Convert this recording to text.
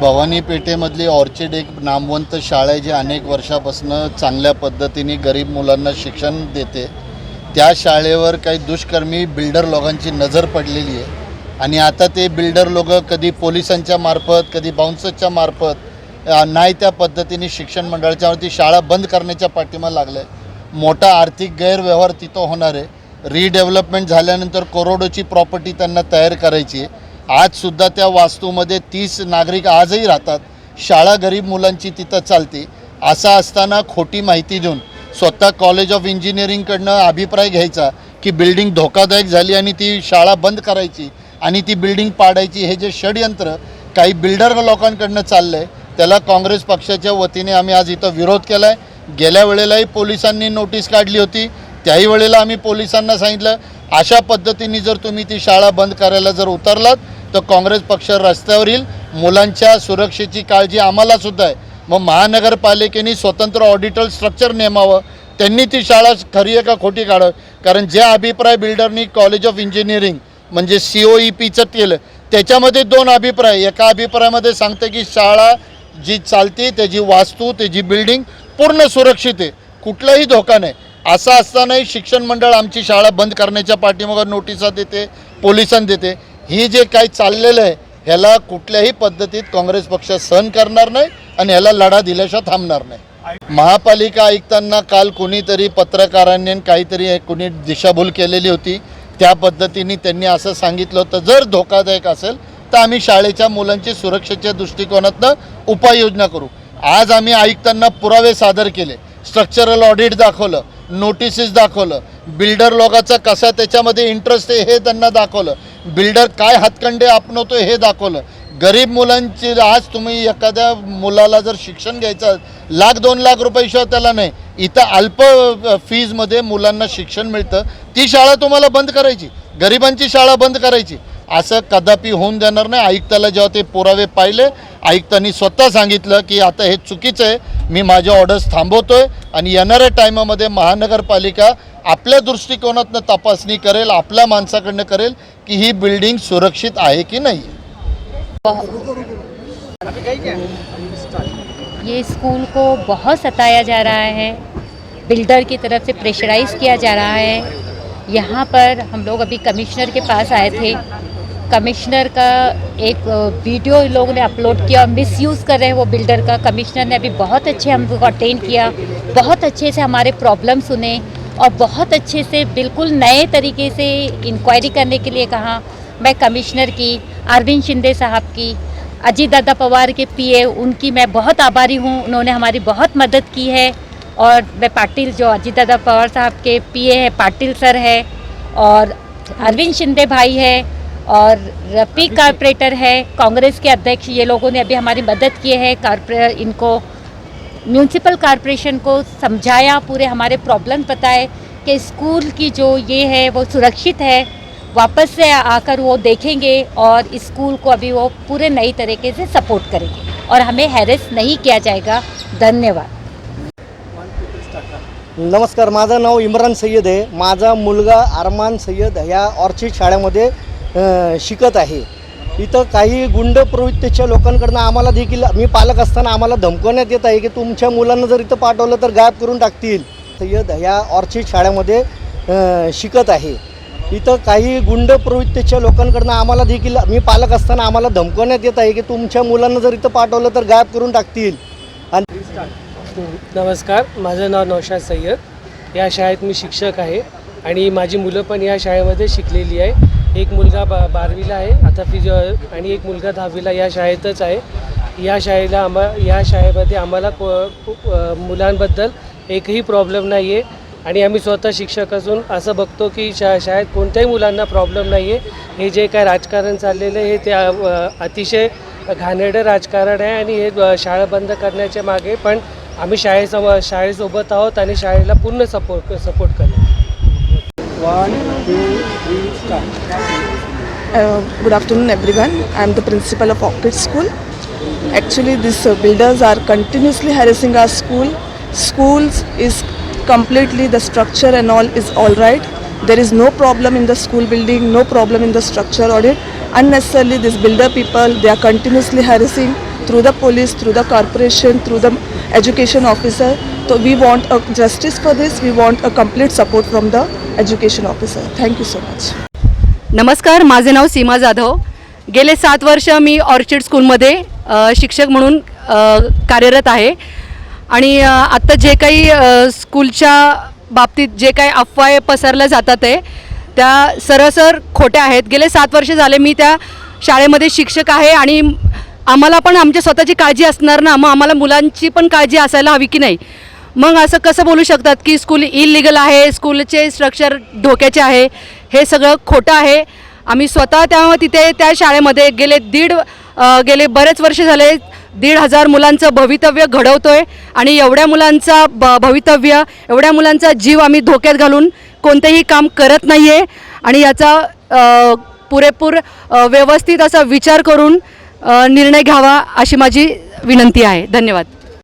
Bhavani पेठेमधली orchid एक नामवंत शाळा आहे जी अनेक वर्षापासून चांगल्या पद्धतीने गरीब मुलांना शिक्षण देते. त्या शाळेवर काही दुष्कर्मी बिल्डर लोकांची नजर पडलेली आहे. आणि आता ते बिल्डर लोक कधी पोलिसांच्या मार्फत कधी बाउन्सर्सच्या मार्फत नाही त्या पद्धतीने शिक्षण मंडळाच्यावरती शाळा बंद करण्याच्या पाठीमा लागलं आहे मोठा आर्थिक गैरव्यवहार तिथं होणार आहे. रिडेव्हलपमेंट झाल्यानंतर करोडोची प्रॉपर्टी त्यांना तयार करायची आहे. आजसुद्धा त्या वास्तूमध्ये तीस नागरिक आजही राहतात. शाळा गरीब मुलांची तिथं चालते. असा असताना खोटी माहिती देऊन स्वतः कॉलेज ऑफ इंजिनिअरिंगकडनं अभिप्राय घ्यायचा की बिल्डिंग धोकादायक झाली आणि ती शाळा बंद करायची आणि ती बिल्डिंग पाडायची हे जे षडयंत्र काही बिल्डर लोकांकडनं चाललं आहे त्याला काँग्रेस पक्षाच्या वतीने आम्ही आज इथं विरोध केला आहे गेल्या वेळेलाही पोलिसांनी नोटीस काढली होती. त्याही वेळेला आम्ही पोलिसांना सांगितलं अशा पद्धतीने जर तुम्ही ती शाळा बंद करायला जर उतरलात तर काँग्रेस पक्ष रस्त्यावर येईल. मुलांच्या सुरक्षेची काळजी आम्हालासुद्धा आहे. मग महानगरपालिकेने स्वतंत्र ऑडिटर स्ट्रक्चर नेमावं. त्यांनी ती शाळा खरी आहे का खोटी काढावं? कारण ज्या अभिप्राय बिल्डरनी कॉलेज ऑफ इंजिनिअरिंग म्हणजे सी ओ ई पीचं केलं त्याच्यामध्ये दोन अभिप्राय. एका अभिप्रायामध्ये सांगते की शाळा जी चालते त्याची वास्तू त्याची बिल्डिंग पूर्ण सुरक्षित आहे. कुठलाही धोका नाही. असं असतानाही शिक्षण मंडळ आमची शाळा बंद करण्याच्या पाठीमागं नोटिसा देते पोलिसांना देते. ही जे काही चाललेलं आहे ह्याला कुठल्याही पद्धतीत काँग्रेस पक्ष सहन करणार नाही आणि ह्याला लढा दिल्याशिवाय थांबणार नाही. महापालिका आयुक्तांना काल कोणीतरी पत्रकारांनी आणि काहीतरी एक कोणी दिशाभूल केलेली होती त्या पद्धतीने त्यांनी असं सांगितलं होतं जर धोकादायक असेल तर आम्ही शाळेच्या मुलांची सुरक्षेच्या दृष्टिकोनातनं उपाययोजना करू. आज आम्ही आयुक्तांना पुरावे सादर केले स्ट्रक्चरल ऑडिट दाखवलं नोटिसेस दाखवलं. बिल्डर लोकांचा कसा त्याच्यामध्ये इंटरेस्ट आहे हे त्यांना दाखवलं. बिल्डर काय हातखंडे आपणवतो हे दाखवलं. गरीब मुलांची आज तुम्ही एखाद्या मुलाला जर शिक्षण घ्यायचं लाख दोन लाख रुपयाशिवाय त्याला नाही. इथं अल्प फीजमध्ये मुलांना शिक्षण मिळतं. ती शाळा तुम्हाला बंद करायची. गरिबांची शाळा बंद करायची. असं कदापि होऊन देणार नाही. आयुक्ताला जेव्हा ते पुरावे पाहिले आयुक्तांनी स्वतः सांगितलं की आता हे चुकीचं आहे. मी माझ्या ऑर्डर्स थांबवतो आहे आणि येणाऱ्या टायमामध्ये महानगरपालिका आपल्या दृष्टिकोनातनं तपासणी करेल आपल्या माणसाकडनं करेल की ही बिल्डिंग सुरक्षित आहे की नाही. ये स्कूल को बहुत सताया जा रहा है। बिल्डर की तरफ से प्रेशराइज किया जा रहा है। यहाँ पर हम लोग अभी कमिश्नर के पास आए थे। कमिश्नर का एक वीडियो लोगों ने अपलोड किया और मिसयूज़ कर रहे हैं वो बिल्डर का। कमिश्नर ने अभी बहुत अच्छे हमको अटेंड किया, बहुत अच्छे से हमारे प्रॉब्लम सुने और बहुत अच्छे से बिल्कुल नए तरीके से इंक्वायरी करने के लिए कहा। मैं कमिश्नर की, अरविंद शिंदे साहब की, अजीत दादा पवार के पीए, उनकी मैं बहुत आभारी हूँ। उन्होंने हमारी बहुत मदद की है और मैं पाटिल, जो अजीत दादा पवार साहब के पीए है, पाटिल सर है और अरविंद शिंदे भाई है। और रफीक कारपोरेटर है, कांग्रेस के अध्यक्ष, ये लोगों ने अभी हमारी मदद की है, कारपोरे, इनको म्यूनसिपल कॉरपोरेशन को समझाया, पूरे हमारे प्रॉब्लम बताए कि स्कूल की जो ये है, वो सुरक्षित है, वापस से आकर वो देखेंगे और स्कूल को अभी वो पूरे नई तरीके से सपोर्ट करेंगे और हमें हैरेस नहीं किया जाएगा। धन्यवाद। नमस्कार, माझं नाव इम्रान सय्यद आहे. माझा मुलगा अरमान सय्यद ह्या ऑर्चिड शाळेमध्ये शिकत आहे. इथं काही गुंड प्रवृत्तीच्या लोकांकडनं आम्हाला देखील मी पालक असताना आम्हाला धमकवण्यात येत आहे की तुमच्या मुलांना जर इथं पाठवलं तर गायब करून टाकतील. सय्यद ह्या ऑर्चिड शाळेमध्ये शिकत आहे. इथं काही गुंड प्रवृत्तीच्या लोकांकडनं आम्हाला देखील मी पालक असताना आम्हाला धमकवण्यात येत आहे की तुमच्या मुलांना जर इथं पाठवलं तर गायब करून टाकतील. आणि नमस्कार माझं नाव नौशाद सय्यद. या शाळेत मी शिक्षक आहे आणि माझी मुलं पण या शाळेमध्ये शिकलेली आहे. एक मुलगा बा बारावीला आहे आता फिजिओ आणि एक मुलगा दहावीला या शाळेतच आहे. या शाळेला आम्हा या शाळेमध्ये आम्हाला को मुलांबद्दल एकही प्रॉब्लेम नाही आहे आणि आम्ही स्वतः शिक्षक असून असं बघतो की शा शाळेत कोणत्याही मुलांना प्रॉब्लेम नाही आहे हे जे काय राजकारण चाललेलं आहे हे ते अतिशय घाणेरडं राजकारण आहे आणि हे शाळा बंद करण्याच्या मागे पण आम्ही शाळेसम शाळेसोबत आहोत आणि शाळेला पूर्ण सपोर्ट सपोर्ट करतो Uh, good afternoon, everyone. I am the principal of Orchid School. Actually, these uh, builders are continuously harassing our school. Schools is completely the structure and all is all right. There is no problem in the school building, no problem in the structure audit. unnecessarily these builder people they are continuously harassing through the police through the corporation through the education officer so we want a justice for this we want a complete support from the education officer thank you so much नमस्कार माझे नाव सीमा जाधव. गेले सात वर्ष मी orchid स्कूलमध्ये शिक्षक म्हणून कार्यरत आहे. आणि आत्ता जे काही स्कूलच्या बाबतीत जे काही अफवा पसरल्या जातात आहे त्या सरसर खोट्या आहेत. गेले सात वर्ष झाले मी त्या शाळेमध्ये शिक्षक आहे आणि आम्हाला पण आमच्या स्वतःची काळजी असणार ना? मग आम्हाला मुलांची पण काळजी असायला हवी की नाही? मग असं कसं बोलू शकतात की स्कूल इलिगल आहे स्कूलचे स्ट्रक्चर धोक्याचे आहे? हे सगळं खोटं आहे. आम्ही स्वतः त्या तिथे त्या शाळेमध्ये गेले दीड गेले बरेच वर्ष झाले. दीड हजार मुलांचं भवितव्य घडवतोय आणि एवढ्या मुलांचा ब भवितव्य एवढ्या मुलांचा जीव आम्ही धोक्यात घालून कोणतेही काम करत नाही आहे आणि याचा पुरेपूर व्यवस्थित असा विचार करून निर्णय घ्यावा अशी माझी विनंती आहे. धन्यवाद.